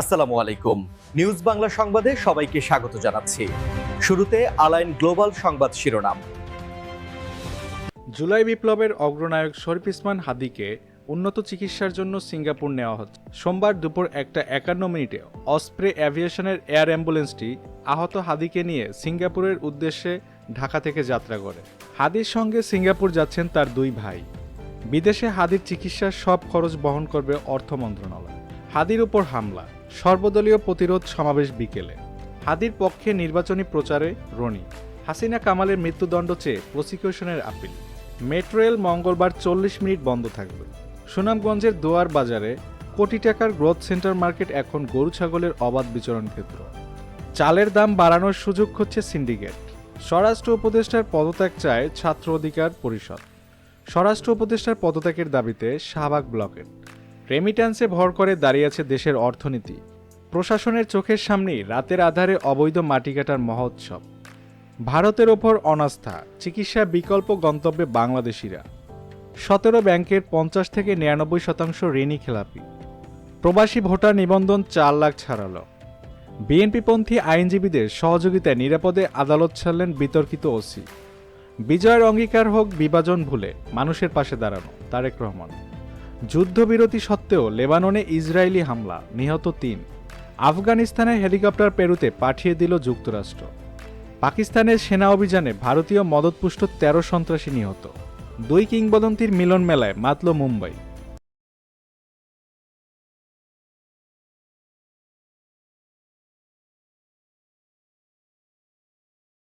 আসসালামু আলাইকুম। নিউজ বাংলা সংবাদে সবাইকে স্বাগত জানাচ্ছি। শুরুতে আলাইন গ্লোবাল সংবাদ শিরোনাম। জুলাই বিপ্লবের অগ্রনায়ক শরীফ ইসমান হাদিকে উন্নত চিকিৎসার জন্য সিঙ্গাপুর নেওয়া হচ্ছে। সোমবার দুপুর একটা একান্ন মিনিটে অস্প্রে অ্যাভিয়েশনের এয়ার অ্যাম্বুলেন্সটি আহত হাদিকে নিয়ে সিঙ্গাপুরের উদ্দেশ্যে ঢাকা থেকে যাত্রা করে। হাদির সঙ্গে সিঙ্গাপুর যাচ্ছেন তার দুই ভাই। বিদেশে হাদির চিকিৎসার সব খরচ বহন করবে অর্থ মন্ত্রণালয়। হাদির উপর হামলা। সর্বদলীয় প্রতিরোধ সমাবেশ বিকেলে। হাদির পক্ষে নির্বাচনী প্রচারে রনি। হাসিনা কামালের মৃত্যুদণ্ড চেয়ে প্রসিকিউশনের আপিল। মেট্রো রেল মঙ্গলবার চল্লিশ মিনিট বন্ধ থাকবে। সুনামগঞ্জের দোয়ার বাজারে কোটি টাকার গ্রোথ সেন্টার মার্কেট এখন গরু ছাগলের অবাধ বিচরণ ক্ষেত্র। চালের দাম বাড়ানোর সুযোগ হচ্ছে সিন্ডিকেট। স্বরাষ্ট্র উপদেষ্টার পদত্যাগ চায় ছাত্র অধিকার পরিষদ। স্বরাষ্ট্র উপদেষ্টার পদত্যাগের দাবিতে শাহবাগ ব্লকেট রেমিট্যান্সে ভর করে দাঁড়িয়ে আছে দেশের অর্থনীতি। প্রশাসনের চোখের সামনেই রাতের আধারে অবৈধ মাটি কাটার মহোৎসব। ভারতের ওপর অনাস্থা, চিকিৎসা বিকল্প গন্তব্যে বাংলাদেশিরা। সতেরো ব্যাংকের পঞ্চাশ থেকে নিরানব্বই শতাংশ ঋণই খেলাপি। প্রবাসী ভোটার নিবন্ধন চার লাখ ছাড়ালো। বিএনপিপন্থী আইনজীবীদের সহযোগিতায় নিরাপদে আদালত ছাড়লেন বিতর্কিত ওসি। বিজয়ের অঙ্গীকার হোক বিভাজন ভুলে মানুষের পাশে দাঁড়ানো, তারেক রহমান। যুদ্ধবিরতি সত্ত্বেও লেবাননে ইসরায়েলি হামলা, নিহত তিন। আফগানিস্তানে হেলিকপ্টার পেরুতে পাঠিয়ে দিল যুক্তরাষ্ট্র। পাকিস্তানের সেনা অভিযানে ভারতীয় মদতপুষ্ট তেরো সন্ত্রাসী নিহত। দুই কিংবদন্তির মিলন মেলায় মাতল মুম্বাই।